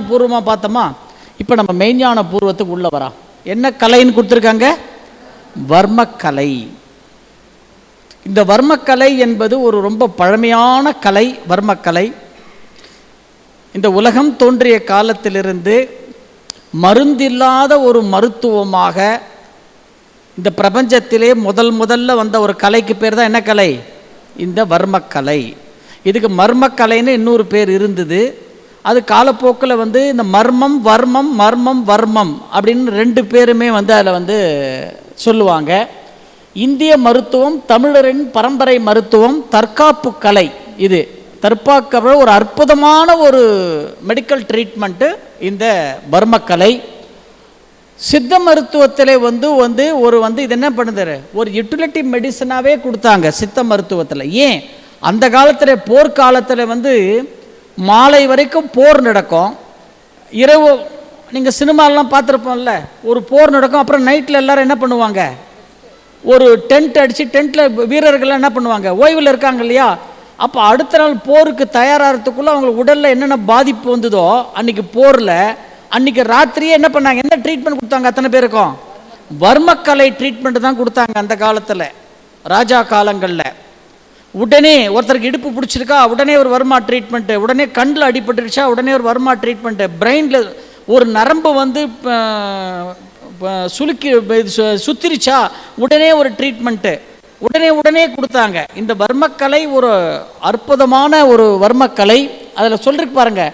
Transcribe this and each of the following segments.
பூர்வமாக பார்த்தோமா? இப்போ நம்ம மெய்ஞான பூர்வத்துக்கு உள்ள வரா. என்ன கலைன்னு கொடுத்துருக்காங்க? வர்மக்கலை. இந்த வர்மக்கலை என்பது ஒரு ரொம்ப பழமையான கலை வர்மக்கலை. இந்த உலகம் தோன்றிய காலத்திலிருந்து மருந்தில்லாத ஒரு மருத்துவமாக இந்த பிரபஞ்சத்திலே முதல் முதல்ல வந்த ஒரு கலைக்கு பேர் தான் என்ன கலை? இந்த வர்மக்கலை. இதுக்கு மர்மக்கலைன்னு இன்னொரு பேர் இருந்தது. அது காலப்போக்கில் வந்து இந்த மர்மம் வர்மம் மர்மம் வர்மம் அப்படின்னு ரெண்டு பேருமே வந்து அதில் வந்து சொல்லுவாங்க. இந்திய மருத்துவம் தமிழரின் பரம்பரை மருத்துவம் தற்காப்பு கலை இது. தற்காப்பு ஒரு அற்புதமான ஒரு மெடிக்கல் ட்ரீட்மெண்ட்டு இந்த பர்மக்கலை சித்த மருத்துவத்தில் வந்து வந்து ஒரு வந்து இது என்ன பண்ணுது ஒரு யூட்டிலிட்டி மெடிசனாகவே கொடுத்தாங்க சித்த மருத்துவத்தில். ஏன்? அந்த காலத்தில் போர்க்காலத்தில் வந்து மாலை வரைக்கும் போர் நடக்கும். இரவு நீங்கள் சினிமாலெலாம் பார்த்துருப்போம்ல ஒரு போர் நடக்கும் அப்புறம் நைட்டில் எல்லாரும் என்ன பண்ணுவாங்க? ஒரு டென்ட் அடித்து டென்ட்டில் வீரர்கள்லாம் என்ன பண்ணுவாங்க? ஓய்வில் இருக்காங்க இல்லையா? அப்போ அடுத்த நாள் போருக்கு தயாராகிறதுக்குள்ளே அவங்களுக்கு உடலில் என்னென்ன பாதிப்பு வந்ததோ அன்றைக்கி போரில் அன்றைக்கி ராத்திரியே என்ன பண்ணாங்க? என்ன ட்ரீட்மெண்ட் கொடுத்தாங்க அத்தனை பேருக்கும்? வர்மக்கலை ட்ரீட்மெண்ட் தான் கொடுத்தாங்க அந்த காலத்தில் ராஜா காலங்களில். உடனே ஒருத்தருக்கு இடுப்பு பிடிச்சிருக்கா உடனே ஒரு வர்மா ட்ரீட்மெண்ட்டு உடனே கண்ணில் அடிபட்டுருச்சா உடனே ஒரு வர்மா ட்ரீட்மெண்ட்டு பிரெயினில் ஒரு நரம்பு வந்து ப- சு- சுத்திருச்சா உடனே ஒரு ட்ரீட்மெண்ட்டு உடனே உடனே கொடுத்தாங்க. இந்த வர்மக்கலை ஒரு அற்புதமான ஒரு வர்மக்கலை. அதில் சொல்லிருக்கு பாருங்க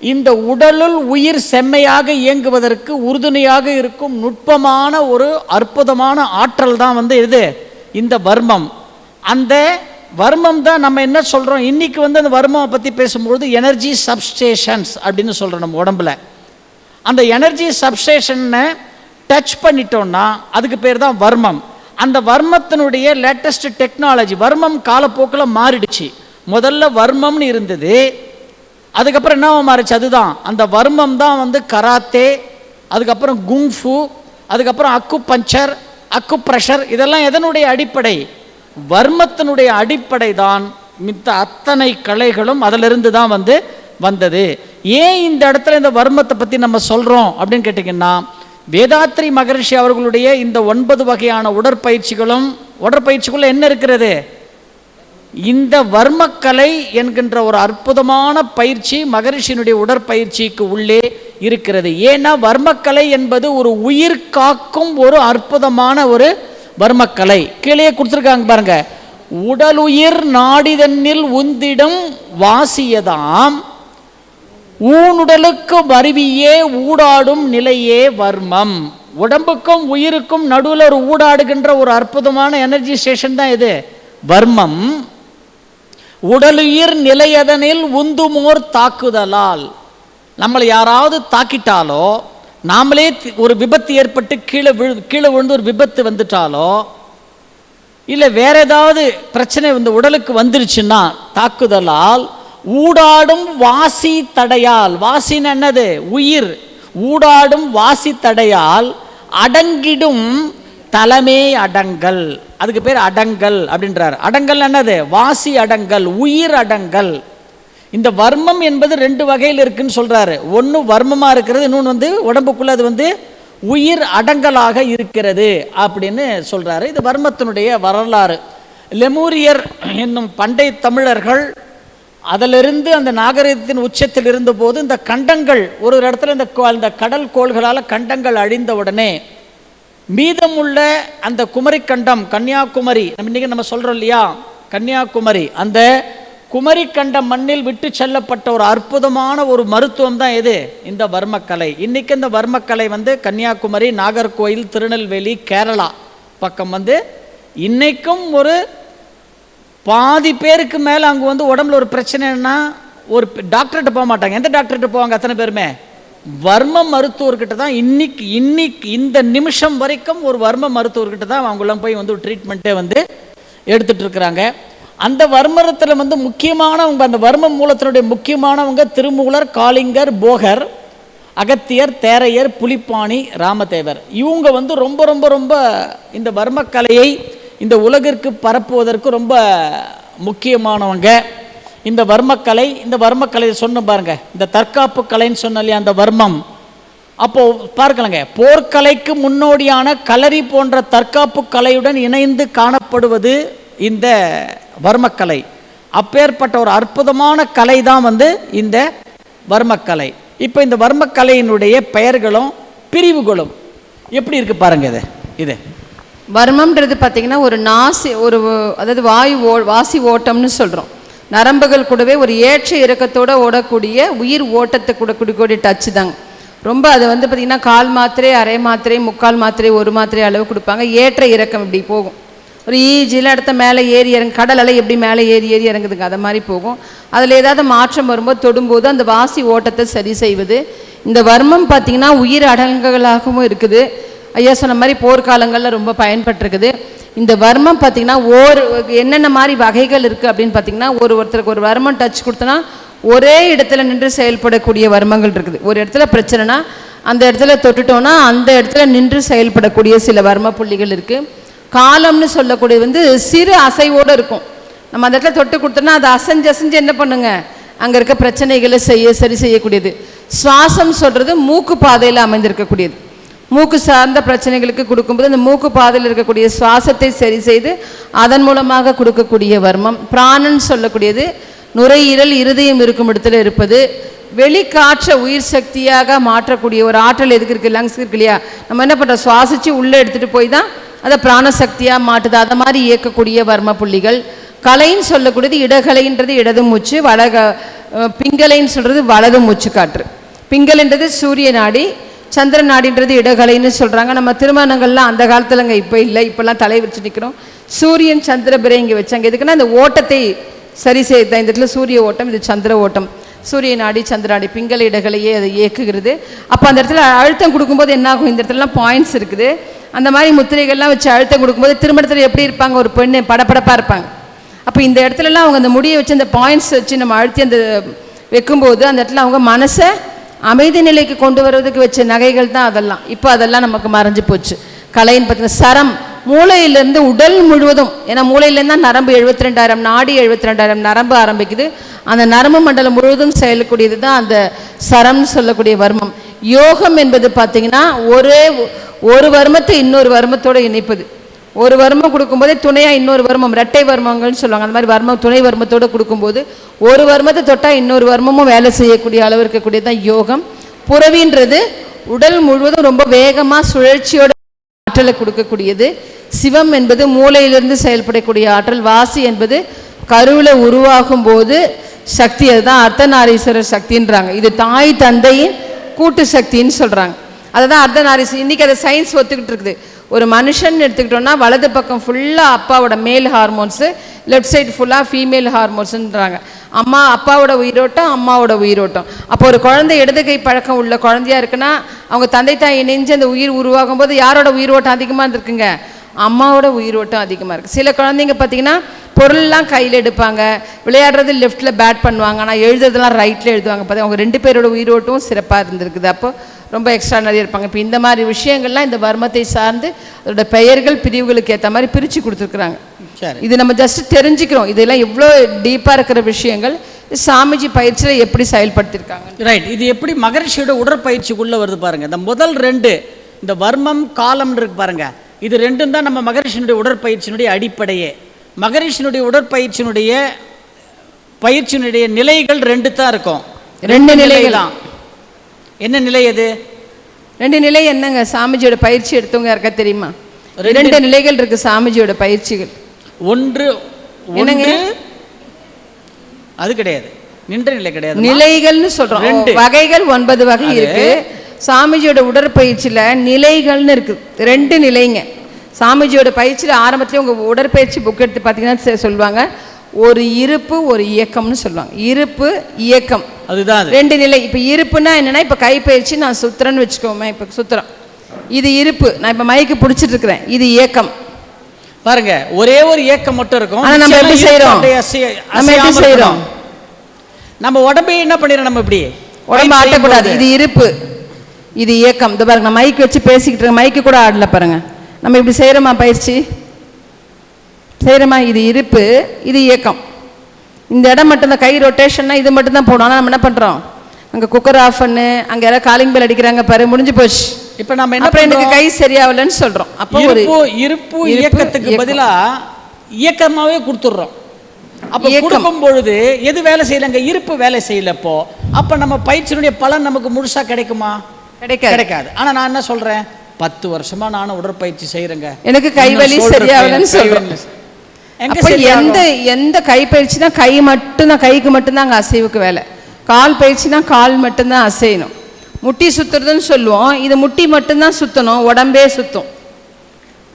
இந்த உடலுள் உயிர் செம்மையாக இயங்குவதற்கு உறுதுணையாக இருக்கும் நுட்பமான ஒரு அற்புதமான ஆற்றல் தான் வந்து இது இந்த வர்மம். அந்த வர்மம் தான் நம்ம என்ன சொல்கிறோம் இன்னைக்கு வந்து அந்த வர்மம் பற்றி பேசும்பொழுது எனர்ஜி சப்ஸ்டேஷன்ஸ் அப்படின்னு சொல்கிறோம் நம்ம உடம்புல. அந்த எனர்ஜி சப்ஸ்டேஷனை டச் பண்ணிட்டோம்னா அதுக்கு பேர் தான் வர்மம். அந்த வர்மத்தினுடைய லேட்டஸ்ட் டெக்னாலஜி வர்மம் காலப்போக்கில் மாறிடுச்சு. முதல்ல வர்மம்னு இருந்தது அதுக்கப்புறம் என்ன மாறிச்சு? அதுதான். அந்த வர்மம் தான் வந்து கராத்தே அதுக்கப்புறம் குங்ஃபு அதுக்கப்புறம் அக்கு பஞ்சர் அக்கு ப்ரெஷர் இதெல்லாம் எதனுடைய அடிப்படை? வர்மத்தினுடைய அடிப்படை தான் மித்த அத்தனை கலைகளும் அதிலிருந்து தான் வந்து வந்தது. ஏன் இந்த இடத்துல இந்த வர்மத்தை பற்றி நம்ம சொல்கிறோம் அப்படின்னு கேட்டிங்கன்னா வேதாத்ரி மகரிஷி அவர்களுடைய இந்த ஒன்பது வகையான உடற்பயிற்சிகளும் உடற்பயிற்சிக்குள்ளே என்ன இருக்கிறது? இந்த வர்மக்கலை என்கின்ற ஒரு அற்புதமான பயிற்சி மகரிஷியினுடைய உடற்பயிற்சிக்கு உள்ளே இருக்கிறது. ஏன்னா வர்மக்கலை என்பது ஒரு உயிர் காக்கும் ஒரு அற்புதமான ஒரு வர்மக்கலை. கீழே கொடுத்துருக்காங்க பாருங்க. உடலுயிர் நாடிதன்னில் உந்திடம் வாசியதாம். ஊனுடலுக்கு வருவியே ஊடாடும் நிலையே வர்மம். உடம்புக்கும் உயிருக்கும் நடுவில் ஒரு ஊடாடுகின்ற ஒரு அற்புதமான எனர்ஜி ஸ்டேஷன் தான் இது. வர்மம். உடலுயிர் நிலையதனில் உந்துமோர் தாக்குதலால். நம்மளை யாராவது தாக்கிட்டாலோ நாமளே ஒரு விபத்து ஏற்பட்டு கீழே விழு கீழே விழுந்து ஒரு விபத்து வந்துட்டாலோ இல்லை வேற ஏதாவது பிரச்சனை இந்த உடலுக்கு வந்துருச்சுன்னா தாக்குதலால் ஊடாடும் வாசி தடையால் வாசின்னு என்னது? உயிர். ஊடாடும் வாசி தடையால் அடங்கிடும் தலைமே அடங்கல். அதுக்கு பேர் அடங்கல் அப்படின்றார். அடங்கல் என்னது? வாசி அடங்கல் உயிர் அடங்கல். இந்த வர்மம் என்பது ரெண்டு வகையில் இருக்குன்னு சொல்கிறாரு ஒன்று வர்மமாக இருக்கிறது இன்னொன்று வந்து உடம்புக்குள்ள அது வந்து உயிர் அடங்கலாக இருக்கிறது அப்படின்னு சொல்கிறாரு இது வர்மத்தினுடைய வரலாறு. லெமூரியர் என்னும் பண்டை தமிழர்கள் அதிலிருந்து அந்த நாகரிகத்தின் உச்சத்தில் இருந்தபோது இந்த கண்டங்கள் ஒரு ஒரு இடத்துல இந்த கோ- இந்த கடல் கோள்களால் கண்டங்கள் அழிந்த உடனே மீதமுள்ள அந்த குமரிக்கண்டம் கன்னியாகுமரி நம்ம இன்னைக்கு நம்ம சொல்கிறோம் இல்லையா? கன்னியாகுமரி அந்த குமரி கண்ட மண்ணில் விட்டு செல்லப்பட்ட ஒரு அற்புதமான ஒரு மருத்துவம் தான் எது? இந்த வர்மக்கலை. இன்னைக்கு இந்த வர்மக்கலை வந்து கன்னியாகுமரி நாகர்கோயில் திருநெல்வேலி கேரளா பக்கம் வந்து இன்னைக்கும் ஒரு பாதி பேருக்கு மேலே அங்கே வந்து உடம்புல ஒரு பிரச்சனைன்னா ஒரு டாக்டர்கிட்ட போக மாட்டாங்க. எந்த டாக்டர்கிட்ட போவாங்க அத்தனை பேருமே? வர்ம மருத்துவர்கிட்ட தான் இன்னைக்கு இன்னைக்கு இந்த நிமிஷம் வரைக்கும் ஒரு வர்ம மருத்துவர்கிட்ட தான் அவங்களாம் போய் வந்து ட்ரீட்மெண்ட்டே வந்து எடுத்துட்டு இருக்கிறாங்க. அந்த வர்மரத்தில் வந்து முக்கியமானவங்க அந்த வர்ம மூலத்தினுடைய முக்கியமானவங்க திருமூலர் காளிங்கர் போகர் அகத்தியர் தேரையர் புலிப்பாணி ராமதேவர். இவங்க வந்து ரொம்ப ரொம்ப ரொம்ப இந்த வர்மக்கலையை இந்த உலகிற்கு பரப்புவதற்கு ரொம்ப முக்கியமானவங்க. இந்த வர்மக்கலை இந்த வர்மக்கலையை சொன்ன பாருங்க இந்த தற்காப்பு கலைன்னு சொன்ன இல்லையா அந்த வர்மம். அப்போ பார்க்கலங்க போர்க்கலைக்கு முன்னோடியான களரி போன்ற தற்காப்பு கலையுடன் இணைந்து காணப்படுவது இந்த வர்மக்கலை. அப்பேற்பட்ட ஒரு அற்புதமான கலை தான் வந்து இந்த வர்மக்கலை. இப்போ இந்த வர்மக்கலையினுடைய பெயர்களும் பிரிவுகளும் எப்படி இருக்கு பாருங்க இது இது. வர்மம்ன்றது பார்த்தீங்கன்னா ஒரு நாசி ஒரு அதாவது வாயு ஓ வாசி ஓட்டம்னு சொல்கிறோம் நரம்புகள் கூடவே ஒரு ஏற்ற இறக்கத்தோடு ஓடக்கூடிய உயிர் ஓட்டத்தை கூட கூடிய டச்சு தாங்க. ரொம்ப அது வந்து பார்த்திங்கன்னா கால் மாத்திரை அரை மாத்திரை முக்கால் மாத்திரை ஒரு மாத்திரை அளவு கொடுப்பாங்க. ஏற்ற இறக்கம் இப்படி போகும். ஒரு ஈஜியில் அடுத்த மேலே ஏறி இறங்கு கடல் அலை எப்படி மேலே ஏறி ஏறி இறங்குதுங்க அது மாதிரி போகும். அதில் ஏதாவது மாற்றம் வரும்போது தொடும்போது அந்த வாசி ஓட்டத்தை சரி செய்வது. இந்த வர்மம் பார்த்திங்கன்னா உயிர் அடங்குகளாகவும் இருக்குது. ஐயா சொன்ன மாதிரி போர்க்காலங்களில் ரொம்ப பயன்பட்டிருக்குது. இந்த வர்மம் பார்த்திங்கன்னா ஓர் என்னென்ன மாதிரி வகைகள் இருக்குது அப்படின்னு பார்த்தீங்கன்னா ஒரு ஒருத்தருக்கு ஒரு வர்மம் டச் கொடுத்தனா ஒரே இடத்துல நின்று செயல்படக்கூடிய வர்மங்கள் இருக்குது. ஒரு இடத்துல பிரச்சனைனா அந்த இடத்துல தொட்டுட்டோன்னா அந்த இடத்துல நின்று செயல்படக்கூடிய சில வர்ம புள்ளிகள் இருக்குது காலம்னு சொல்லக்கூடியது வந்து சிறு அசைவோடு இருக்கும். நம்ம அந்த இடத்துல தொட்டு கொடுத்தோன்னா அது அசைஞ்சு அசைஞ்சு என்ன பண்ணுங்க? அங்கே இருக்க பிரச்சனைகளை செய்ய சரி செய்யக்கூடியது. சுவாசம் சொல்கிறது மூக்கு பாதையில் அமைந்திருக்கக்கூடியது. மூக்கு சார்ந்த பிரச்சனைகளுக்கு கொடுக்கும்போது அந்த மூக்கு பாதையில் இருக்கக்கூடிய சுவாசத்தை சரி செய்து அதன் மூலமாக கொடுக்கக்கூடிய வர்மம். பிராணன் சொல்லக்கூடியது நுரையீரல் இருதயம் இருக்கும் இடத்துல இருப்பது. வெளிக்காற்ற உயிர் சக்தியாக மாற்றக்கூடிய ஒரு ஆற்றல் எதுக்கு இருக்குது லங்ஸ் இருக்கு இல்லையா? நம்ம என்ன பண்ணுறோம் சுவாசித்து உள்ளே எடுத்துகிட்டு போய் தான் அதை பிராணசக்தியாக மாட்டுது. அதை மாதிரி இயக்கக்கூடிய வர்ம புள்ளிகள் கலைன்னு சொல்லக்கூடியது இடகலைன்றது இடது மூச்சு வலக பிங்கலைன்னு சொல்கிறது வலது மூச்சு காற்று. பிங்கலைன்றது சூரிய நாடி சந்திர நாடின்றது இடகலைன்னு சொல்கிறாங்க நம்ம திருமணங்கள்லாம் அந்த காலத்துலங்க இப்போ இல்லை. இப்போல்லாம் தலை வச்சு நிற்கிறோம் சூரியன் சந்திர பிறை இங்கே வச்சாங்க. எதுக்குன்னா அந்த ஓட்டத்தை சரி செய்த இந்த இடத்துல சூரிய ஓட்டம் இது சந்திர ஓட்டம். சூரிய நாடி சந்திராடி பிங்கல அதை இயக்குகிறது. அப்போ அந்த இடத்துல அழுத்தம் கொடுக்கும்போது என்ன ஆகும் இந்த இடத்துலலாம் பாயிண்ட்ஸ் இருக்குது. அந்த மாதிரி முத்திரைகள்லாம் வச்சு அழுத்தம் கொடுக்கும்போது திருமணத்தில் எப்படி இருப்பாங்க? ஒரு பெண்ணு படபடப்பாக இருப்பாங்க. அப்போ இந்த இடத்துலலாம் அவங்க அந்த முடியை வச்சு அந்த பாயிண்ட்ஸ் வச்சு நம்ம அழுத்தி அந்த வைக்கும்போது அந்த இடத்துல அவங்க மனசை அமைதி நிலைக்கு கொண்டு வர்றதுக்கு வச்ச நகைகள் தான் அதெல்லாம். இப்போ அதெல்லாம் நமக்கு மறைஞ்சு போச்சு. கலைன்னு பார்த்தீங்கன்னா சரம் மூளையிலேருந்து உடல் முழுவதும் ஏன்னா மூளையிலேருந்து தான் நரம்பு எழுபத்தி ரெண்டாயிரம் நாடி எழுபத்தி ரெண்டாயிரம் நரம்பு ஆரம்பிக்குது. அந்த நரம்பு மண்டலம் முழுவதும் செயலக்கூடியது தான் அந்த சரம்னு சொல்லக்கூடிய வர்மம். யோகம் என்பது பார்த்தீங்கன்னா ஒரே ஒரு வர்மத்தை இன்னொரு வர்மத்தோடு இணைப்பது. ஒரு வர்மம் கொடுக்கும்போதே துணையாக இன்னொரு வர்மம் ரெட்டை வர்மங்கள்னு சொல்லுவாங்க. அந்த மாதிரி வர்மம் துணை வர்மத்தோடு கொடுக்கும்போது ஒரு வர்மத்தை தொட்டால் இன்னொரு வர்மமும் வேலை செய்யக்கூடிய அளவு இருக்கக்கூடியது தான் யோகம். புறவின்றது உடல் முழுவதும் ரொம்ப வேகமாக சுழற்சியோட ஆற்றலை கொடுக்கக்கூடியது. சிவம் என்பது மூளையிலிருந்து செயல்படக்கூடிய ஆற்றல். வாசி என்பது கருவில் உருவாகும் போது சக்தி அதுதான் அர்த்தநாரீஸ்வரர் சக்தின்றாங்க. இது தாய் தந்தையின் கூட்டு சக்தின்னு சொல்கிறாங்க அதுதான் அர்த்தநாரீஸ்வரர். இன்றைக்கி அதை சயின்ஸ் ஒத்துக்கிட்டு இருக்குது. ஒரு மனுஷன் எடுத்துக்கிட்டோம்னா வலது பக்கம் ஃபுல்லாக அப்பாவோட மேல் ஹார்மோன்ஸு லெஃப்ட் சைடு ஃபுல்லாக ஃபீமேல் ஹார்மோன்ஸுன்றாங்க அம்மா அப்பாவோட உயிரோட்டம் அம்மாவோட உயிரோட்டம். அப்போ ஒரு குழந்தை இடதுகை பழக்கம் உள்ள குழந்தையா இருக்குன்னா அவங்க தந்தை தாய் இணைஞ்சு அந்த உயிர் உருவாகும் போது யாரோட உயிரோட்டம் அதிகமாக இருந்திருக்குங்க? அம்மாவோட உயிரோட்டம் அதிகமாக இருக்குது சில குழந்தைங்க பார்த்தீங்கன்னா பொருள்லாம் கையில் எடுப்பாங்க. விளையாடுறது லெஃப்ட்டில் பேட் பண்ணுவாங்க. ஆனால் எழுதுறதெல்லாம் ரைட்டில் எழுதுவாங்க. பார்த்தா அவங்க ரெண்டு பேரோட உயிரோட்டமும் சிறப்பாக இருந்திருக்குது. அப்போ ரொம்ப எக்ஸ்ட்ரா நிறைய இருப்பாங்க. இப்போ இந்த மாதிரி விஷயங்கள்லாம் இந்த வர்மத்தை சார்ந்து அதோட பெயர்கள் பிரிவுகளுக்கு ஏற்ற மாதிரி பிரித்து கொடுத்துருக்குறாங்க. சரி. இது நம்ம ஜஸ்ட் தெரிஞ்சுக்கிறோம். இதெல்லாம் எவ்வளோ டீப்பாக இருக்கிற விஷயங்கள் சாமிஜி பயிற்சியில் எப்படி செயல்படுத்தியிருக்காங்க ரைட் இது எப்படி மகரிஷியோட உடற்பயிற்சிக்குள்ளே வருது பாருங்க. இந்த முதல் ரெண்டு இந்த வர்மம் காலம் இருக்கு பாருங்க. இது ரெண்டும் தான் நம்ம மகரிஷினுடைய உடற்பயிற்சியினுடைய அடிப்படையே. மகரிஷினுடைய உடற்பயிற்சியினுடைய பயிற்சியினுடைய நிலைகள் ரெண்டு தான் இருக்கும். ரெண்டு நிலைகள். தான் என்ன நிலை அது? ரெண்டு நிலை என்னங்க? சாமிஜியோட பயிற்சி எடுத்தவங்க யாருக்கா தெரியுமா? ரெண்டு- நிலைகள் இருக்கு சாமிஜியோட பயிற்சிகள். ஒன்று என்னங்க? அது கிடையாது. நின்ற நிலை கிடையாது. நிலைகள்னு சொல்றோம். வகைகள் ஒன்பது வகை இருக்கு. சாமிஜியோட உடற்பயிற்சியில நிலைகள்னு இருக்கு. ரெண்டு நிலைங்க. சாமிஜியோட பயிற்சியில ஆரம்பத்துல உங்க உடற்பயிற்சி புக் எடுத்து பார்த்தீங்கன்னா சொல்லுவாங்க. ஒரு இருப்பு ஒரு இயக்கம்னு சொல்லுவாங்க. இருப்பு இயக்கம். அதுதான் அது. ரெண்டு நிலை. இப்போ இருப்புன்னா என்னன்னா இப்போ கைப்பயிற்சி நான் சுத்துறேன்னு வச்சுக்கோமே இப்போ சுத்துறோம் இது இருப்பு. நான் இப்போ மைக்கு பிடிச்சிட்டு இருக்கிறேன். இது இயக்கம். பாருங்க ஒரே ஒரு ஏக்கம் மட்டும் இருக்கும். நம்ம எப்படி அசைய- நம்ம எப்படி? இருக்கணும். நம்ம உடம்பே என்ன பண்ணிடுறோம் நம்ம இப்படி? உடம்பு ஆட்டக்கூடாது. இது இருப்பு. இது இயக்கம். இந்த பாருங்க நான் மைக் வச்சு பேசிக்கிட்டு இருக்கேன் மைக்கு கூட ஆடல பாருங்க. நம்ம இப்படி செய்கிறோமா பயிற்சி? செய்கிறோமா இது இருப்பு இது இயக்கம். இந்த இடம் மட்டும் தான் கை ரொட்டேஷன்னா இது மட்டும் தான் போடும் ஆனால் நம்ம என்ன பண்ணுறோம் அங்கே குக்கர் ஆஃப் பண்ணு அங்கே யாராவது காலிங் பெல் அடிக்கிறாங்க பாரு முடிஞ்சு போச்சு. இப்ப நம்ம என்ன அப்புறம் எனக்கு கை சரியாகலன்னு சொல்கிறோம் அப்போ ஒரு இருப்பு இயக்கத்துக்கு இயக்கம். பதிலா இயக்கமாவே கொடுத்துடுறோம். அப்ப. கொடுக்கும் பொழுது எது வேலை செய்யலங்க? இருப்பு வேலை செய்யலப்போ அப்ப நம்ம பயிற்சியினுடைய பலன் நமக்கு முழுசா கிடைக்குமா? கிடைக்காது. கிடைக்காது. ஆனா நான் என்ன சொல்றேன்? பத்து வருஷமா நானும் உடற்பயிற்சி செய்யறேங்க எனக்கு கை இன்னும் வலி shoulder சரியாகலன்னு சரியாகும்? எந்த எந்த கை பயிற்சினா கை மட்டும்தான் கைக்கு மட்டும்தான் அங்கே அசைவுக்கு வேலை. கால் பயிற்சினா கால் மட்டும்தான் அசையணும். முட்டி சுத்துறதுன்னு சொல்லுவோம். இது முட்டி மட்டும்தான் சுத்தணும் உடம்பே சுத்தும்.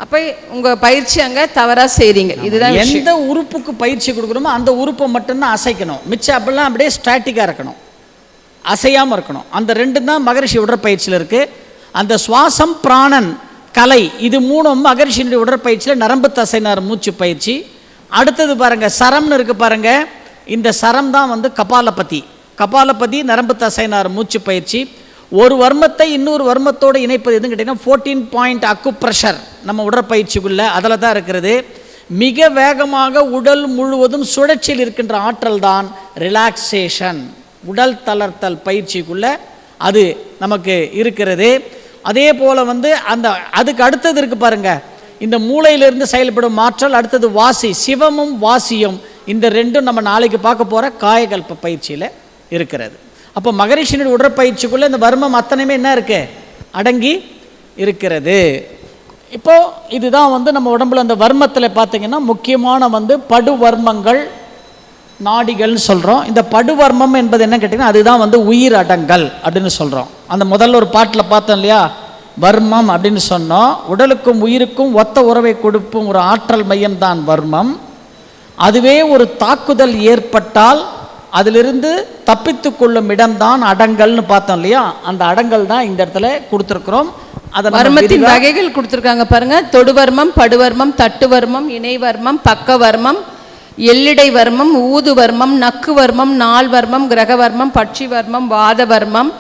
அப்போ உங்க பயிற்சி அங்க தவறா செய்றீங்க. இதுதான் எந்த உறுப்புக்கு பயிற்சி கொடுக்குறோமோ அந்த உறுப்பை மட்டும்தான் அசைக்கணும். மிச்சம் அப்படிலாம் அப்படியே ஸ்டாட்டிக்காக இருக்கணும். அசையாமல் இருக்கணும். அந்த ரெண்டு தான் மகரிஷி உடற்பயிற்சியில் இருக்குது அந்த சுவாசம் பிராணன் கலை இது மூணும் மகரிஷியினுடைய உடற்பயிற்சியில் நரம்பு தசைனார் மூச்சு பயிற்சி. அடுத்தது பாருங்கள் சரம்னு இருக்குது பாருங்கள் இந்த சரம் தான் வந்து கபாலபதி. கபாலபதி நரம்பு தசைனார் மூச்சு பயிற்சி. ஒரு வர்மத்தை இன்னொரு வர்மத்தோடு இணைப்பது எதுன்னு கேட்டிங்கன்னா ஃபோர்டீன் பாயிண்ட் அக்கு ப்ரெஷர் நம்ம உடற்பயிற்சிக்குள்ளே அதில் தான் இருக்கிறது. மிக வேகமாக உடல் முழுவதும் சுழற்சியில் இருக்கின்ற ஆற்றல் தான் ரிலாக்ஸேஷன் உடல் தளர்த்தல் பயிற்சிக்குள்ள அது நமக்கு இருக்கிறது. அதே போல் வந்து அந்த அதுக்கு அடுத்தது இருக்கு பாருங்க. இந்த மூளையிலிருந்து செயல்படும் மாற்றல் அடுத்தது வாசி சிவமும் வாசியும் இந்த ரெண்டும் நம்ம நாளைக்கு பார்க்க போகிற காயகல்ப பயிற்சியில் இருக்கிறது. அப்போ மகரிஷினுடைய உடற்பயிற்சிக்குள்ளே இந்த வர்மம் அத்தனையுமே என்ன இருக்கு? அடங்கி இருக்கிறது. இப்போது இதுதான் வந்து நம்ம உடம்புல அந்த வர்மத்தில் பார்த்திங்கன்னா முக்கியமான வந்து படுவர்மங்கள் நாடிகள்னு சொல்கிறோம் இந்த படுவர்மம் என்பது என்ன கேட்டிங்கன்னா அதுதான் வந்து உயிர் அடங்கல் அப்படின்னு சொல்கிறோம் அந்த முதல்ல ஒரு பாட்டில் பார்த்தோம் இல்லையா? வர்மம் அப்படின்னு சொன்னோம். உடலுக்கும் உயிருக்கும் ஒத்த உறவை கொடுக்கும் ஒரு ஆற்றல் மையம் தான் வர்மம். அதுவே ஒரு தாக்குதல் ஏற்பட்டால் அதிலிருந்து தப்பித்து கொள்ளும் இடம்தான் அடங்கல்னு பார்த்தோம் இல்லையா? அந்த அடங்கல் தான் இந்த இடத்துல கொடுத்துருக்குறோம். அதை வர்மத்தின் வகைகள் கொடுத்துருக்காங்க பாருங்க. தொடுவர்மம் படுவர்மம் தட்டுவர்மம் இணைவர்மம் பக்கவர்மம் எல்லிடை வர்மம் ஊதுவர்மம் நக்குவர்மம் நால்வர்மம் கிரகவர்மம் பட்சிவர்மம் வாதவர்மம்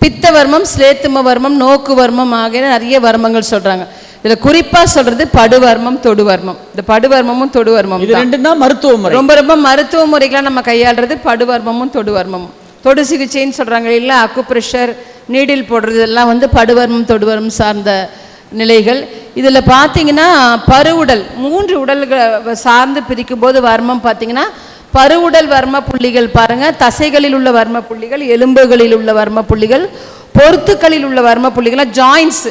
பித்தவர்மம் ஸ்லேத்துமவர்மம் நோக்குவர்மம் ஆகிய நிறைய வர்மங்கள் சொல்றாங்க. இதுல குறிப்பா சொல்றது படுவர்மம் தொடுவர்மம் இந்த படுவர்மமும் தொடுவர்மம் இது ரெண்டும் தான் மருத்துவ முறை. ரொம்ப ரொம்ப மருத்துவ முறைகளை நம்ம கையாளுறது படுவர்மமும் தொடுவர்மமும் தொடு சிகிச்சைன்னு சொல்றாங்க இல்லை அக்குப்ரெஷர் நீடில் போடுறது இதெல்லாம் வந்து படுவர்மம் தொடுவர்மம் சார்ந்த நிலைகள். இதில் பார்த்தீங்கன்னா பருவுடல் மூன்று உடல்களை சார்ந்து பிரிக்கும் போது வர்மம் பார்த்தீங்கன்னா பருவுடல் வர்ம புள்ளிகள் பாருங்கள் தசைகளில் உள்ள வர்ம புள்ளிகள் எலும்புகளில் உள்ள வர்ம புள்ளிகள் பொருத்துக்களில் உள்ள வர்ம புள்ளிகள்லாம் ஜாயின்ஸ்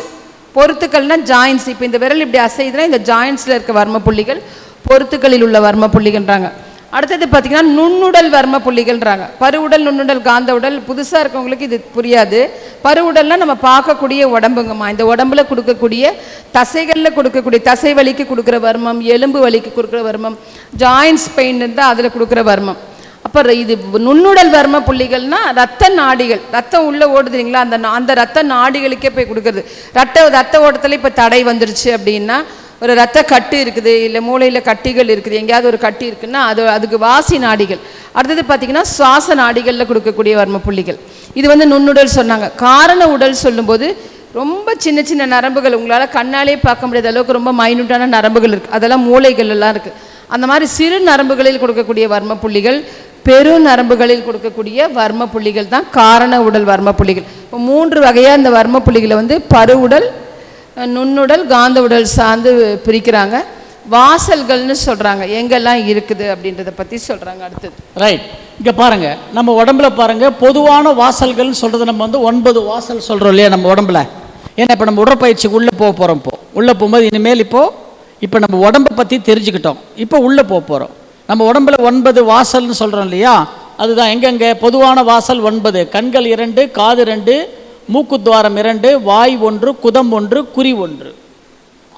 பொருத்துக்கள்னால் ஜாயின்ஸ் இப்போ இந்த விரல் இப்படி அசைதுனா இந்த ஜாயின்ஸில் இருக்க வர்ம புள்ளிகள் பொருத்துக்களில் உள்ள வர்ம புள்ளிகள்ன்றாங்க. அடுத்தது பார்த்திங்கன்னா நுண்ணுடல் வர்ம புள்ளிகள்ன்றாங்க. பருவுடல் நுண்ணுடல் காந்த உடல் புதுசாக இருக்கவங்களுக்கு இது புரியாது. பருவுடல்னால் நம்ம பார்க்கக்கூடிய உடம்புங்கம்மா. இந்த உடம்புல கொடுக்கக்கூடிய தசைகளில் கொடுக்கக்கூடிய தசை வலிக்கு கொடுக்குற வர்மம் எலும்பு வலிக்கு கொடுக்குற வர்மம் ஜாயின்ஸ் பெயின் இருந்தால் அதில் கொடுக்குற வர்மம். அப்போ இது நுண்ணுடல் வர்ம புள்ளிகள்னா ரத்த நாடிகள். ரத்தம் உள்ளே ஓடுதுங்களா அந்த அந்த ரத்த நாடிகளுக்கே போய் கொடுக்குறது. ரத்த ரத்த ஓட்டத்தில் இப்போ தடை வந்துருச்சு அப்படின்னா ஒரு ரத்த கட்டு இருக்குது இல்லை மூளையில் கட்டிகள் இருக்குது எங்கேயாவது ஒரு கட்டி இருக்குன்னா அது அதுக்கு வாசி நாடிகள். அடுத்தது பார்த்தீங்கன்னா சுவாச நாடிகளில் கொடுக்கக்கூடிய வர்ம புள்ளிகள் இது வந்து நுண்ணுடல் சொன்னாங்க. காரண உடல் சொல்லும்போது ரொம்ப சின்ன சின்ன நரம்புகள் உங்களால் கண்ணாலே பார்க்க முடியாத அளவுக்கு ரொம்ப மைனூட்டான நரம்புகள் இருக்குது அதெல்லாம் மூளைகள் எல்லாம் இருக்குது அந்த மாதிரி சிறு நரம்புகளில் கொடுக்கக்கூடிய வர்ம புள்ளிகள் பெரு நரம்புகளில் கொடுக்கக்கூடிய வர்ம புள்ளிகள் தான் காரண உடல் வர்ம புள்ளிகள் இப்போ மூன்று வகையாக இந்த வர்ம புள்ளிகளை வந்து பருவுடல் நுண்ணுடல் காந்த உடல் சார்ந்து பிரிக்கிறாங்க. வாசல்கள்னு சொல்கிறாங்க எங்கெல்லாம் இருக்குது அப்படின்றத பற்றி சொல்கிறாங்க அடுத்தது. ரைட் இங்கே பாருங்கள் நம்ம உடம்புல பாருங்கள் பொதுவான வாசல்கள்னு சொல்கிறது நம்ம வந்து ஒன்பது வாசல் சொல்கிறோம் இல்லையா நம்ம உடம்புல. ஏன்னா இப்போ நம்ம உடற்பயிற்சிக்கு உள்ளே போக போகிறோம் இப்போ. உள்ளே போகும்போது இனிமேல் இப்போது இப்போ நம்ம உடம்பை பற்றி தெரிஞ்சுக்கிட்டோம். இப்போ உள்ளே போக போகிறோம் நம்ம உடம்புல ஒன்பது வாசல்னு சொல்கிறோம் இல்லையா? அதுதான் எங்கெங்கே? பொதுவான வாசல் ஒன்பது. கண்கள் இரண்டு காது ரெண்டு மூக்குத்துவாரம் இரண்டு வாய் ஒன்று குதம் ஒன்று குறி ஒன்று.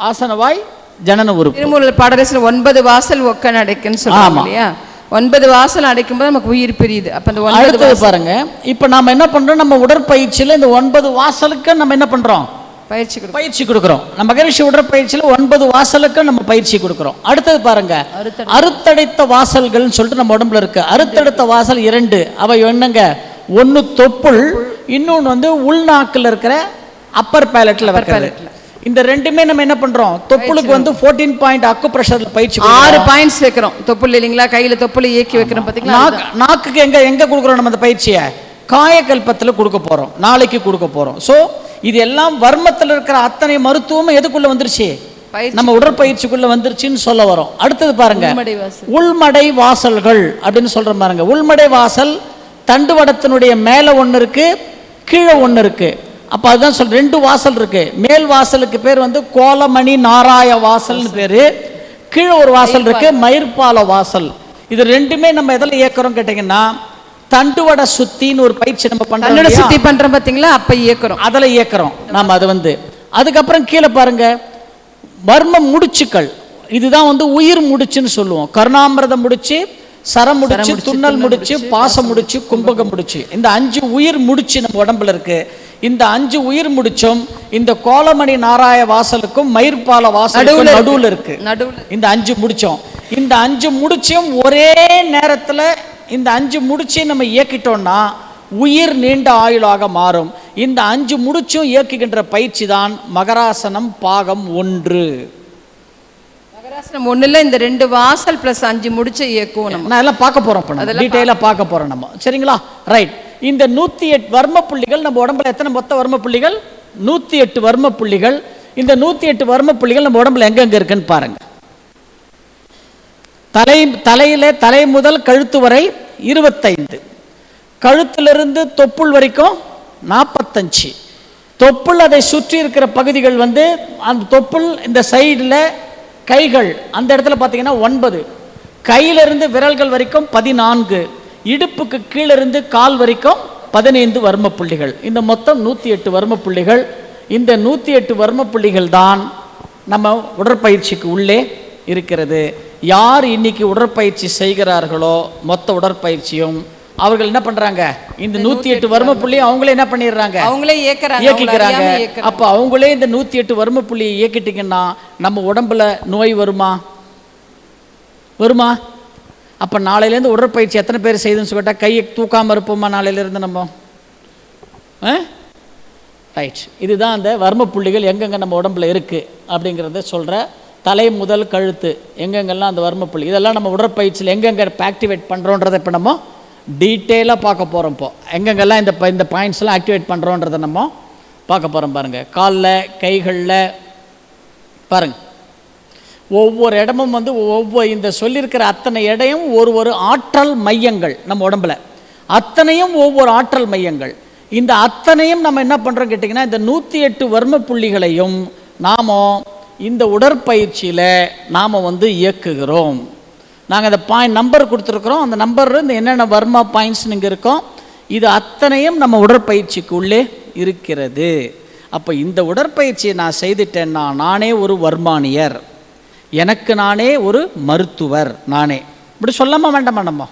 ஆசனவாய் ஜனன உறுப்பு. திருமூலர் பாடரசில் ஒன்பது வாசல் ஒக்க நடக்குன்னு சொல்றாங்க ஆமா. இல்லையா? ஒன்பது வாசல் அடைக்கும் போது நமக்கு உயிர் பிரியுது. அப்ப அந்த ஒன்பது பாருங்க. இப்போ நாம என்ன பண்றோம்? நம்ம உடற்பயிற்சியில் இந்த ஒன்பது வாசலுக்கு நம்ம என்ன பண்றோம்? பயிற்சி பயிற்சி கொடுக்குறோம். நம்ம மகரிஷி உடற்பயிற்சியில் ஒன்பது வாசலுக்கு நம்ம பயிற்சி கொடுக்குறோம். அடுத்தது பாருங்க. அறுத்தடைத்த வாசல்கள்னு சொல்லிட்டு நம்ம உடம்புல இருக்கு. அறுத்தடைத்த வாசல் இரண்டு. அவை என்னங்க? ஒன்று தொப்புள் இன்னொன்று வந்து உள்நாக்கில் இருக்கிற அப்பர் பேலட்டில் வைக்கிறது. இந்த ரெண்டுமே நம்ம என்ன பண்றோம்? தொப்புளுக்கு வந்து 14 பாயிண்ட் அக்கு பிரஷர்ல பயிற்சி ஆறு பாயிண்ட்ஸ் வைக்கிறோம் தொப்புள் இல்லைங்களா? கையில தொப்புள் இயக்கி வைக்கிறோம் பாத்தீங்களா? நாக்கு நாக்குக்கு எங்க எங்க கொடுக்குறோம் நம்ம அந்த பயிற்சியை? காயக்கல்பத்தில் கொடுக்க போறோம். நாளைக்கு கொடுக்க போறோம். ஸோ இது எல்லாம் வர்மத்தில் இருக்கிற அத்தனை மருத்துவமும் எதுக்குள்ள வந்துருச்சு. நம்ம உடற்பயிற்சிக்குள்ள வந்துருச்சுன்னு சொல்ல வரோம். அடுத்தது பாருங்க. உள்மடை வாசல்கள் அப்படின்னு சொல்ற பாருங்க. உள்மடை வாசல் தண்டுவடத்தினுடைய மேல ஒண்ணு இருக்கு கீழே ஒண்ணு இருக்கு. அப்ப அதுதான் சொல் ரெண்டு வாசல் இருக்கு. மேல் வாசலுக்கு பேர் வந்து கோலமணி நாராய வாசல்னு பேரு. கீழே ஒரு வாசல் இருக்கு மயிர்பால வாசல். இது ரெண்டுமே நம்ம எதில் இயக்குறோம் கேட்டிங்கன்னா தண்டுவட சுத்தின்னு ஒரு பயிற்சி நம்ம பண்றோம் சுத்தி பண்றோம் பாத்தீங்களா? அப்ப இயக்குறோம். அதில் இயக்குறோம். நாம அது வந்து அதுக்கப்புறம் கீழே பாருங்க வர்ம முடிச்சுக்கள். இதுதான் வந்து உயிர் முடிச்சுன்னு சொல்லுவோம். கருணாமிரத முடிச்சு சரம் முடிச்சு துண்ணல் முடிச்சு பாசம் முடிச்சு கும்பகம் முடிச்சு. இந்த அஞ்சு உயிர் முடிச்சு நம்ம உடம்புல இருக்கு. இந்த அஞ்சு உயிர் முடிச்சும் இந்த கோலமணி நாராய வாசலுக்கும் மயிர்பால வாசலுக்கும் நடுவுல இருக்கு. இந்த அஞ்சு முடிச்சோம். இந்த அஞ்சு முடிச்சும் ஒரே நேரத்துல இந்த அஞ்சு முடிச்சையும் நம்ம இயக்கிட்டோம்னா உயிர் நீண்ட ஆயுளாக மாறும். இந்த அஞ்சு முடிச்சும் இயக்குகின்ற பயிற்சி தான் மகராசனம் பாகம் ஒன்று. மகராசனம் ஒண்ணுல இந்த ரெண்டு வாசல் பிளஸ் அஞ்சு முடிச்ச இயக்குவோம் நம்ம. நான் எல்லாம் பார்க்க போறோம் இப்போ டீட்டெயிலாக பார்க்க போறோம் நம்ம. சரிங்களா? ரைட் இந்த நூத்தி எட்டு வர்ம புள்ளிகள் நம்ம உடம்புல எத்தனை மொத்த வர்ம புள்ளிகள்? நூத்தி எட்டு வர்ம புள்ளிகள். இந்த நூத்தி எட்டு வர்ம புள்ளிகள் நம்ம உடம்புல எங்கெங்க இருக்குன்னு பாருங்க. தலை தலையில தலை முதல் கழுத்து வரை இருபத்தைந்து. கழுத்திலிருந்து தொப்புள் வரைக்கும் நாற்பத்தஞ்சு தொப்புள் அதை சுற்றி இருக்கிற பகுதிகள் வந்து அந்த தொப்புள் இந்த சைடில் கைகள் அந்த இடத்துல பார்த்தீங்கன்னா ஒன்பது. கையிலிருந்து விரல்கள் வரைக்கும் பதினான்கு. இடுப்புக்கு கீழிருந்து கால் வரைக்கும் பதினைந்து வர்ம புள்ளிகள் இந்த மொத்தம் நூற்றி எட்டு வர்ம புள்ளிகள் இந்த நூற்றி எட்டு வர்ம புள்ளிகள் தான் நம்ம உடற்பயிற்சிக்கு உள்ளே இருக்கிறது. யார் இன்னைக்கு உடற்பயிற்சி செய்கிறார்களோ மொத்த உடற்பயிற்சியும் அவர்கள் என்ன பண்றாங்க? இந்த நூத்தி எட்டு வர்ம புள்ளி அவங்களே என்ன பண்ணிடுறாங்க? அவங்களே இயக்குறாங்க இயக்கிக்கிறாங்க. அப்ப அவங்களே இந்த நூத்தி எட்டு வர்ம புள்ளியை இயக்கிட்டீங்கன்னா நம்ம உடம்புல நோய் வருமா? வருமா? அப்ப நாளையிலேருந்து உடற்பயிற்சி எத்தனை பேர் செய்துன்னு சொல்லிட்டா கையை தூக்காம இருப்போமா நாளையிலேருந்து நம்ம? ரைட் இதுதான் அந்த வர்ம புள்ளிகள் எங்கெங்க நம்ம உடம்புல இருக்கு அப்படிங்கிறத சொல்ற தலை முதல் கழுத்து எங்கெங்கெல்லாம் அந்த வர்ம புள்ளி இதெல்லாம் நம்ம உடற்பயிற்சியில் எங்கெங்க ஆக்டிவேட் பண்ணுறோன்றதை இப்போ நம்ம டீட்டெயிலாக பார்க்க போகிறோம் இப்போ. எங்கெங்கெல்லாம் இந்த ப- இந்த பாயிண்ட்ஸ்லாம் ஆக்டிவேட் பண்ணுறோன்றதை நம்ம பார்க்க போகிறோம் பாருங்கள் காலில் கைகளில் பாருங்கள் ஒவ்வொரு இடமும் வந்து ஒவ்வொரு இந்த சொல்லியிருக்கிற அத்தனை இடையும் ஒரு ஒரு ஆற்றல் மையங்கள் நம்ம உடம்புல. அத்தனையும் ஒவ்வொரு ஆற்றல் மையங்கள். இந்த அத்தனையும் நம்ம என்ன பண்ணுறோம் கேட்டிங்கன்னா இந்த நூற்றி எட்டு வர்ம புள்ளிகளையும் நாம் இந்த உடற்பயிற்சியில் நாம் வந்து இயக்குகிறோம். நாங்கள் அந்த பாயிண்ட் நம்பர் கொடுத்துருக்குறோம். அந்த நம்பர் இந்த என்னென்ன வர்மா பாயிண்ட்ஸ் இங்கே இருக்கோம். இது அத்தனையும் நம்ம உடற்பயிற்சிக்கு உள்ளே இருக்கிறது. அப்போ இந்த உடற்பயிற்சியை நான் செய்துட்டேன்னா நானே ஒரு வர்மானியர். எனக்கு நானே ஒரு மருத்துவர். நானே. இப்படி சொல்லாமா வேண்டாமா நம்ம?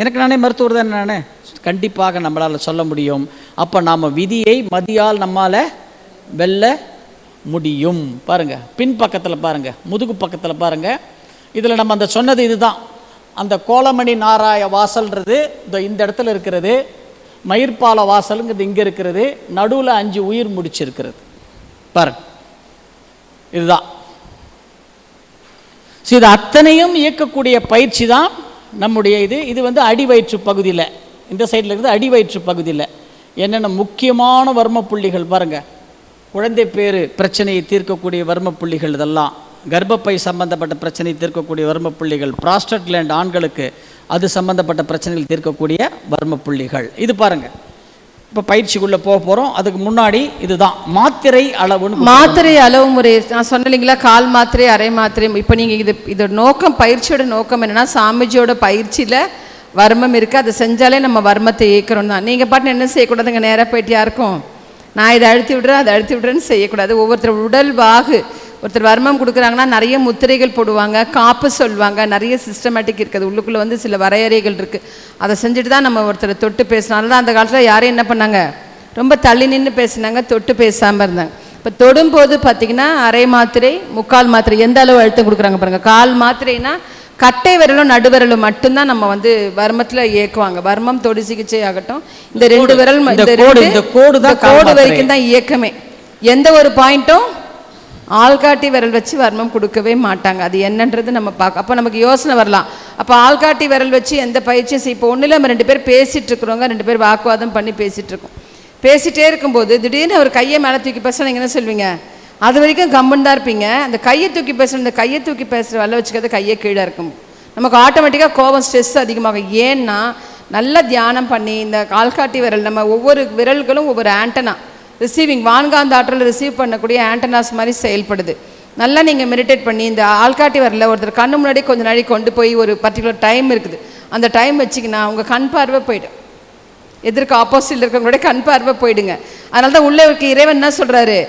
எனக்கு நானே மருத்துவர் தான் நானே? கண்டிப்பாக நம்மளால் சொல்ல முடியும். அப்போ நாம் விதியை மதியால் நம்மால் வெல்ல முடியும். பாருங்கள் பின் பக்கத்தில் பாருங்கள் முதுகு பக்கத்தில் பாருங்கள் இதில் நம்ம அந்த சொன்னது இதுதான். அந்த கோலமணி நாராய வாசல்ன்றது இந்த இந்த இடத்துல இருக்கிறது. மயிர்பால வாசலுங்கிறது இங்கே இருக்கிறது. நடுவில் அஞ்சு உயிர் முடிச்சிருக்கிறது. பாருங்க. இதுதான். ஸோ இது அத்தனையும் இயக்கக்கூடிய பயிற்சி தான் நம்முடைய இது. இது வந்து அடிவயிற்று பகுதியில். இந்த சைடில் இருக்குது அடிவயிற்று பகுதியில். என்னென்ன முக்கியமான வர்ம புள்ளிகள் பாருங்கள் குழந்தை பேர் பிரச்சனையை தீர்க்கக்கூடிய வர்ம புள்ளிகள் இதெல்லாம். கர்ப்பப்பை சம்பந்தப்பட்ட பிரச்சனை தீர்க்கக்கூடிய வர்ம புள்ளிகள் ப்ராஸ்டட் கிளாண்ட் ஆண்களுக்கு அது சம்பந்தப்பட்ட பிரச்சனைகள் தீர்க்கக்கூடிய வர்ம புள்ளிகள் இது பாருங்க. இப்போ பயிற்சிக்குள்ளே போக போகிறோம் அதுக்கு முன்னாடி இதுதான். மாத்திரை அளவுன்னு மாத்திரை அளவு முறை. நான் சொன்னேன் இல்லைங்களா? கால் மாத்திரை அரை மாத்திரை. இப்போ நீங்கள் இது இதோட நோக்கம் பயிற்சியோட நோக்கம் என்னன்னா சாமிஜியோட பயிற்சியில் வர்மம் இருக்குது அதை செஞ்சாலே நம்ம வர்மத்தை இயக்கிறோம் தான். நீங்கள் பாட்டு என்ன செய்யக்கூடாதுங்க? நேராக போயிட்டு யாருக்கும்? நான் இதை அழுத்தி விடுறேன் அதை அழுத்தி விடுறேன்னு செய்யக்கூடாது. ஒவ்வொருத்தர் உடல் வாகு. ஒருத்தர் வர்மம் கொடுக்குறாங்கன்னா நிறைய முத்திரைகள் போடுவாங்க காப்பு சொல்லுவாங்க நிறைய சிஸ்டமேட்டிக் இருக்குது. உள்ளுக்குள்ளே வந்து சில வரையறைகள் இருக்குது அதை செஞ்சுட்டு தான் நம்ம ஒருத்தரை தொட்டு பேசினால தான் அந்த காலத்தில் யாரும் என்ன பண்ணாங்க? ரொம்ப தள்ளி நின்று பேசினாங்க தொட்டு பேசாமல் இருந்தாங்க. இப்போ தொடும்போது பார்த்தீங்கன்னா அரை மாத்திரை முக்கால் மாத்திரை எந்த அளவு அழுத்தம் கொடுக்குறாங்க பாருங்க. கால் மாத்திரைனா கட்டை விரலும் நடுவிரலும் மட்டும்தான் நம்ம வந்து வர்மத்தில் இயக்குவாங்க. வர்மம் தொடு சிகிச்சை ஆகட்டும். இந்த ரெண்டு விரல் இந்த கோடு. வரைக்கும் தான் இயக்கமே. எந்த ஒரு பாயிண்ட்டும் ஆள்காட்டி விரல் வச்சு வர்மம் கொடுக்கவே மாட்டாங்க. அது என்னன்றது நம்ம பார்க்க அப்போ நமக்கு யோசனை வரலாம். அப்போ ஆள்காட்டி விரல் வச்சு எந்த பயிற்சியும் செய் இப்போ ஒன்றும் நம்ம ரெண்டு பேர் பேசிகிட்டு இருக்கிறோங்க ரெண்டு பேர் வாக்குவாதம் பண்ணி பேசிகிட்டு இருக்கோம் பேசிகிட்டே இருக்கும்போது திடீர்னு ஒரு கையை மேலே தூக்கி பேச நீங்கள் என்ன சொல்வீங்க? அது வரைக்கும் கம்முன்னு தான் இருப்பீங்க. அந்த கையை தூக்கி பேசுகிற இந்த கையை தூக்கி பேசுகிற வல்ல வச்சுக்கிறது கையை கீழே இருக்கும். நமக்கு ஆட்டோமேட்டிக்காக கோபம் ஸ்ட்ரெஸ் அதிகமாகும். ஏன்னா நல்லா தியானம் பண்ணி இந்த கால்காட்டி விரல் நம்ம ஒவ்வொரு விரல்களும் ஒவ்வொரு ஆண்டனா ரிசீவிங் வான்காந்த ஆற்றல் ரிசீவ் பண்ணக்கூடிய ஆண்டனாஸ் மாதிரி செயல்படுது. நல்லா நீங்கள் மெடிடேட் பண்ணி இந்த ஆள்காட்டி வரல ஒருத்தர் கண்ணு முன்னாடி கொஞ்சம் நாளைக்கு கொண்டு போய் ஒரு பர்டிகுலர் டைம் இருக்குது. அந்த டைம் வச்சிங்கன்னா உங்கள் கண் பார்வை போயிடும். எதிர்க்க ஆப்போசிட்டில் இருக்கவங்களுடைய கண் பார்வை போயிடுங்க. அதனால தான் உள்ளே இருக்க இறைவன் என்ன சொல்கிறாரு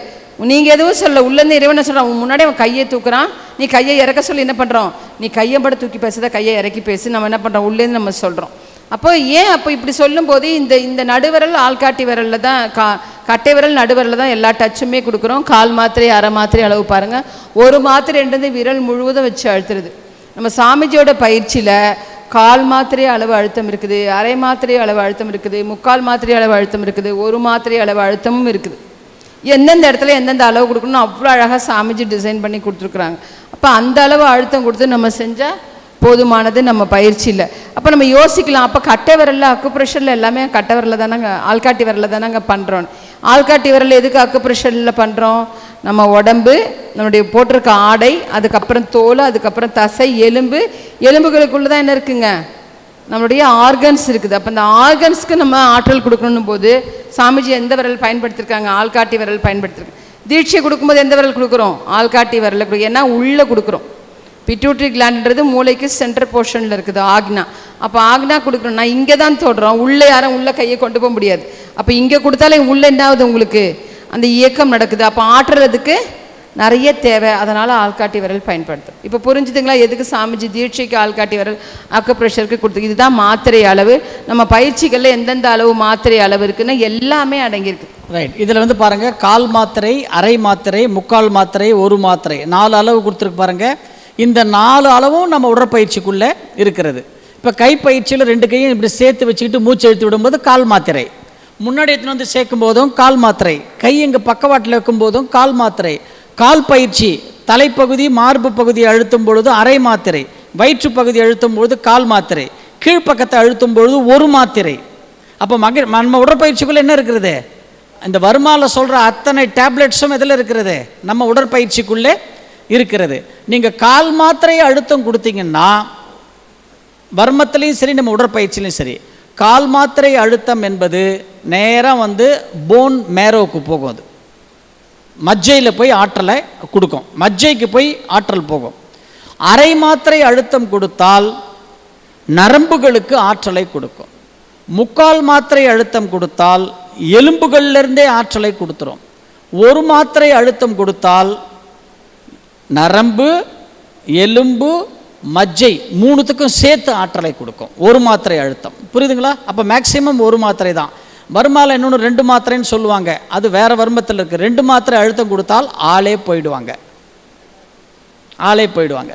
நீங்கள் எதுவும் சொல்ல உள்ளேருந்து இறைவன் என்ன சொல்கிறான் உன் முன்னாடி அவன் கையை தூக்குறான் நீ கையை இறக்க சொல்லி என்ன பண்ணுறோம் நீ கையை பட தூக்கி பேசுறத கையை இறக்கி பேசி நம்ம என்ன பண்ணுறோம் உள்ளேருந்து நம்ம சொல்கிறோம் அப்போ ஏன் அப்போ இப்படி சொல்லும்போது இந்த இந்த நடுவிரல் ஆள்காட்டி விரலில் தான் கா கட்டை விரல் நடுவரில் தான் எல்லா டச்சுமே கொடுக்குறோம். கால் மாத்திரை அரை மாத்திரை அளவு பாருங்கள் ஒரு மாத்திரைன்றது விரல் முழுவதும் வச்சு அழுத்துறது நம்ம சாமிஜியோட பயிற்சியில் கால் மாத்திரை அளவு அழுத்தம் இருக்குது அரை மாத்திரை அளவு அழுத்தம் இருக்குது முக்கால் மாத்திரை அளவு அழுத்தம் இருக்குது ஒரு மாத்திரை அளவு அழுத்தமும் இருக்குது. எந்தெந்த இடத்துல எந்தெந்த அளவு கொடுக்கணும் அவ்வளோ அழகாக சாமிஜி டிசைன் பண்ணி கொடுத்துருக்குறாங்க. அப்போ அந்த அளவு அழுத்தம் கொடுத்து நம்ம செஞ்சால் போதுமானது நம்ம பயிற்சியில். அப்போ நம்ம யோசிக்கலாம். அப்போ கட்டை விரலில் அக்குப்ரெஷரில் எல்லாமே கட்டை விரலில் தானங்க ஆள்காட்டி விரலில் தானங்க பண்ணுறோம் ஆள்காட்டி விரல் எதுக்கு அக்குப்ரெஷரில் பண்ணுறோம் நம்ம உடம்பு நம்முடைய போட்டிருக்க ஆடை அதுக்கப்புறம் தோல் அதுக்கப்புறம் தசை எலும்பு. எலும்புகளுக்குள்ளே தான் என்ன இருக்குங்க? நம்மளுடைய ஆர்கன்ஸ் இருக்குது. அப்போ அந்த ஆர்கன்ஸ்க்கு நம்ம ஆற்றல் கொடுக்கணும் போது சாமிஜி எந்த விரல் பயன்படுத்தியிருக்காங்க ஆள்காட்டி விரல் பயன்படுத்திருக்காங்க தீட்சை கொடுக்கும்போது எந்த விரல் கொடுக்குறோம்? ஆள்காட்டி விரலை கொடுக்கும் ஏன்னா உள்ளே கொடுக்குறோம். பிட்யூட்ரி கிளான்ன்றது மூளைக்கு சென்டர் போர்ஷனில் இருக்குது ஆக்னா. அப்போ ஆக்னா கொடுக்குறோம்னா இங்கே தான் தொடுறோம். உள்ளே யாரும் உள்ளே கையை கொண்டு போக முடியாது. அப்போ இங்கே கொடுத்தாலே உள்ளே என்ன ஆகுது உங்களுக்கு? அந்த இயக்கம் நடக்குது. அப்போ ஆட்டுறதுக்கு நிறைய தேவை. அதனால் ஆள்காட்டி விரல் பயன்படுத்தும். இப்போ புரிஞ்சுதுங்களா? எதுக்கு சாமிஜி தீட்சைக்கு ஆள்காட்டி விரல் அக்க ப்ரெஷருக்கு கொடுத்து இதுதான் மாத்திரை அளவு. நம்ம பயிற்சிகளில் எந்தெந்த அளவு மாத்திரை அளவு இருக்குன்னு எல்லாமே அடங்கியிருக்கு. ரைட் இதில் வந்து பாருங்கள் கால் மாத்திரை அரை மாத்திரை முக்கால் மாத்திரை ஒரு மாத்திரை. நாலு அளவு கொடுத்துருக்கு பாருங்கள் இந்த நாலு அளவும் நம்ம உடற்பயிற்சிக்குள்ளே இருக்கிறது. இப்போ கைப்பயிற்சியில் ரெண்டு கையும் இப்படி சேர்த்து வச்சுக்கிட்டு மூச்சு எழுத்து விடும்போது கால் மாத்திரை. முன்னாடி எடுத்துன்னு வந்து சேர்க்கும் போதும் கால் மாத்திரை. கை இங்கே பக்கவாட்டில் வைக்கும் போதும் கால் மாத்திரை. கால் பயிற்சி தலைப்பகுதி மார்பு பகுதியை அழுத்தும் பொழுது அரை மாத்திரை. வயிற்று பகுதி அழுத்தும் பொழுது கால் மாத்திரை. கீழ்ப்பக்கத்தை அழுத்தும் பொழுது ஒரு மாத்திரை. அப்போ மக நம்ம உடற்பயிற்சிக்குள்ளே என்ன இருக்கிறது? இந்த வருமாவில் சொல்கிற அத்தனை டேப்லெட்ஸும் எதில் இருக்கிறது? நம்ம உடற்பயிற்சிக்குள்ளே இருக்கிறது. நீங்கள் கால் மாத்திரை அழுத்தம் கொடுத்தீங்கன்னா வர்மத்திலையும் சரி நம்ம உடற்பயிற்சிலையும் சரி கால் மாத்திரை அழுத்தம் என்பது நேராக வந்து போன் மேரோவுக்கு போகும் அது. மஜ்ஜையில் போய் ஆற்றலை கொடுக்கும். மஜ்ஜைக்கு போய் ஆற்றல் போகும். அரை மாத்திரை அழுத்தம் கொடுத்தால் நரம்புகளுக்கு ஆற்றலை கொடுக்கும். முக்கால் மாத்திரை அழுத்தம் கொடுத்தால் எலும்புகள்லேருந்தே ஆற்றலை கொடுத்துரும். ஒரு மாத்திரை அழுத்தம் கொடுத்தால் நரம்பு எலும்பு மஜ்ஜை மூணுத்துக்கும் சேர்த்து ஆற்றலை கொடுக்கும். ஒரு மாத்திரை அழுத்தம். புரியுதுங்களா? அப்போ மேக்சிமம் ஒரு மாத்திரை தான். வருமால இன்னொன்று ரெண்டு மாத்திரைன்னு சொல்லுவாங்க. அது வேறு வர்மத்தில் இருக்குது ரெண்டு மாத்திரை அழுத்தம் கொடுத்தால் ஆளே போயிடுவாங்க. ஆளே போயிடுவாங்க.